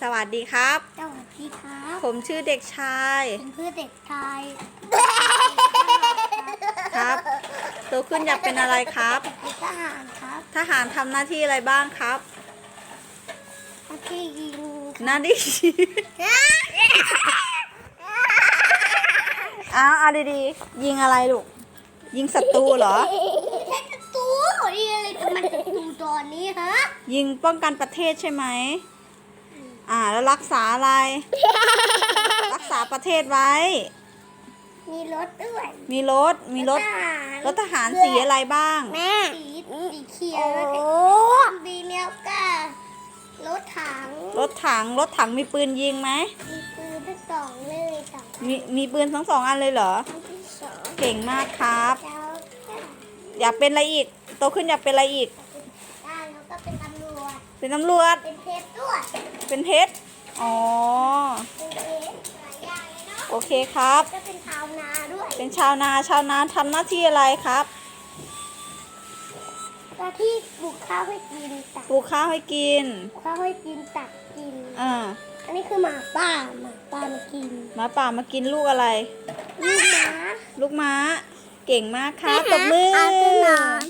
สวัสดีครับ สวัสดีครับผมชื่อเด็กชายเป็นเพื่อนเด็กชายครับโตขึ้นอยากเป็นอะไรครับเป็นทหารครับทหารทำหน้าที่อะไรบ้างครับอาที่ยิงหน้าที่อ้าวเอาดีๆยิงอะไรลูกยิงศัตรูเหรอใช้ประตูนี่อะไรมันประตูตอนนี้ฮะยิงป้องกันประเทศใช่ไหม อ่า แล้วรักษาอะไร รักษาประเทศไว้ มีรถด้วย มีรถ มีรถทหารรถทหารสีอะไรบ้าง แม่สีสีเขียวสีเนี้ยก็รถถัง รถถัง รถถังมีปืนยิงไหม มีปืนทั้งสองเลยสองมีมีปืนทั้งสองอันเลยเหรออันที่สองเก่งมากครับแล้วก็อยากเป็นอะไรอีก โตขึ้นอยากเป็นอะไรอีกได้แล้วก็เป็นตำรวจ เป็นตำรวจ เป็นเพชรด้วยเป็นเพชร อ๋อ เป็นเพชรหลายอย่างเลยเนาะโอเคครับ ก็เป็นชาวนาด้วยเป็นชาวนา ชาวนาทำหน้าที่อะไรครับ หน้าที่ปลูกข้าวให้กินตักปลูกข้าวให้กินปลูกข้าวให้กินตักกิน อ่า อันนี้คือหมาป่าหมาป่ามากินหมาป่ามากินลูกอะไร ลูกหมาลูกม้า เก่งมากครับตบมือเอาต้นหนอน